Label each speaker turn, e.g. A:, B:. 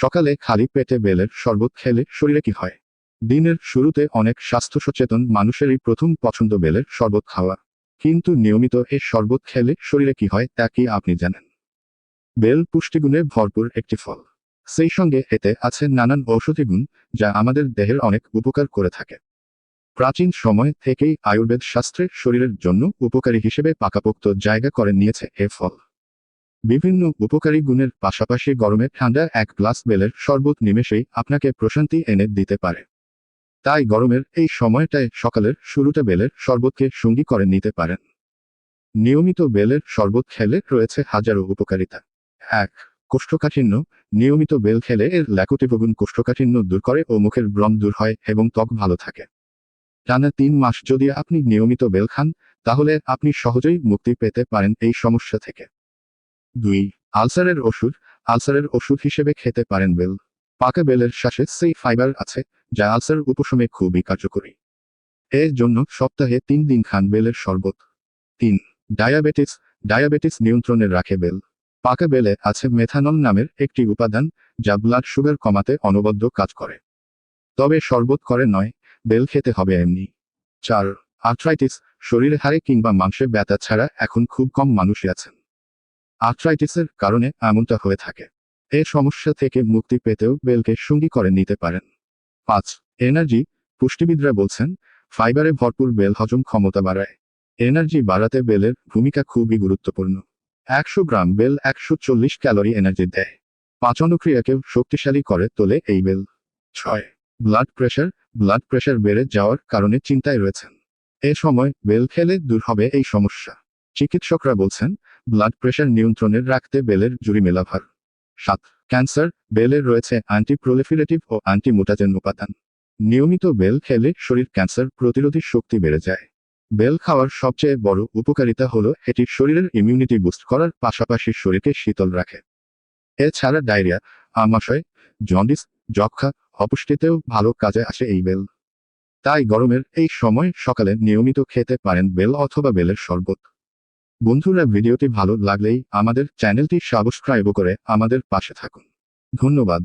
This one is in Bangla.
A: সকালে খালি পেটে বেলের শরবত খেলে শরীরে কি হয়? দিনের শুরুতে অনেক স্বাস্থ্য সচেতন মানুষেরই প্রথম পছন্দ বেলের শরবত খাওয়া। কিন্তু নিয়মিত এ শরবত খেলে শরীরে কি হয় তা কি আপনি জানেন? বেল পুষ্টিগুণে ভরপুর একটি ফল। সেই সঙ্গে এতে আছে নানান ঔষধি গুণ যা আমাদের দেহের অনেক উপকার করে থাকে। প্রাচীন সময় থেকেই আয়ুর্বেদ শাস্ত্রে শরীরের জন্য উপকারী হিসেবে পাকাপোক্ত জায়গা করে নিয়েছে এ ফল। বিভিন্ন উপকারী গুণের পাশাপাশি গরমে ঠান্ডা এক গ্লাস বেলের শরবত নিমেষেই আপনাকে প্রশান্তি এনে দিতে পারে। তাই গরমের এই সময়টায় সকালের শুরুটা বেলের শরবতকে সঙ্গী করে নিতে পারেন। নিয়মিত বেলের শরবত খেলে রয়েছে হাজারো উপকারিতা। এক, কোষ্ঠকাঠিন্য। নিয়মিত বেল খেলে এর ল্যাকোটিভগুণ কোষ্ঠকাঠিন্য দূর করে ও মুখের ব্রণ দূর হয় এবং ত্বক ভালো থাকে। টানা তিন মাস যদি আপনি নিয়মিত বেল খান, তাহলে আপনি সহজেই মুক্তি পেতে পারেন এই সমস্যা থেকে। দুই, আলসারের ওষুধ আলসারের ওষুধ হিসেবে খেতে পারেন বেল। পাকা বেলের শ্বাসে সেই ফাইবার আছে, যা আলসার উপশমে খুবই কার্যকরী। এর জন্য সপ্তাহে তিন দিন খান বেলের শরবত। তিন, ডায়াবেটিস ডায়াবেটিস নিয়ন্ত্রণে রাখে বেল। পাকা বেলে আছে মেথানল নামের একটি উপাদান, যা ব্লাড সুগার কমাতে অনবদ্য কাজ করে। তবে শরবত করে নয়, বেল খেতে হবে এমনি। চার, আর্থ্রাইটিস, শরীরে হারে কিংবা মাংসে ব্যথা ছাড়া এখন খুব কম মানুষই আছেন। আর্থ্রাইটিসের কারণে এমনটা হয়ে থাকে। এ সমস্যা থেকে মুক্তি পেতেও বেলকে সঙ্গী করে নিতে পারেন। পাঁচ, এনার্জি, পুষ্টিবিদরা বলছেন, ফাইবারে ভরপুর বেল হজম ক্ষমতা বাড়ায়। এনার্জি বাড়াতে বেলের ভূমিকা খুবই গুরুত্বপূর্ণ। একশো গ্রাম বেল একশো চল্লিশ ক্যালোরি এনার্জি দেয়। পাচনক্রিয়াকেও শক্তিশালী করে তোলে এই বেল। ছয়, ব্লাড প্রেশার ব্লাড প্রেশার বেড়ে যাওয়ার কারণে চিন্তায় রয়েছেন। এ সময় বেল খেলে দূর হবে এই সমস্যা। চিকিৎসকরা বলছেন ব্লাড প্রেশার নিয়ন্ত্রণে রাখতে বেলের জুড়ি মেলাভার সাত ক্যান্সার বেলের রয়েছে অ্যান্টি প্রোলিফিরেটিভ ও অ্যান্টি মোটাজেন উপাদান। নিয়মিত বেল খেলে শরীর ক্যান্সার প্রতিরোধী শক্তি বেড়ে যায়। বেল খাওয়ার সবচেয়ে বড় উপকারিতা হলো এটি শরীরের ইমিউনিটি বুস্ট করার পাশাপাশি শরীরকে শীতল রাখে। এছাড়া ডায়রিয়া, আমাশয় জন্ডিস যক্ষা অপুষ্টিতেও ভালো কাজে আসে এই বেল। তাই গরমের এই সময় সকালে নিয়মিত খেতে পারেন বেল অথবা বেলের শরবত। বন্ধুরা ভিডিওটি ভালো লাগলেই আমাদের চ্যানেলটি সাবস্ক্রাইব করে আমাদের পাশে থাকুন। ধন্যবাদ।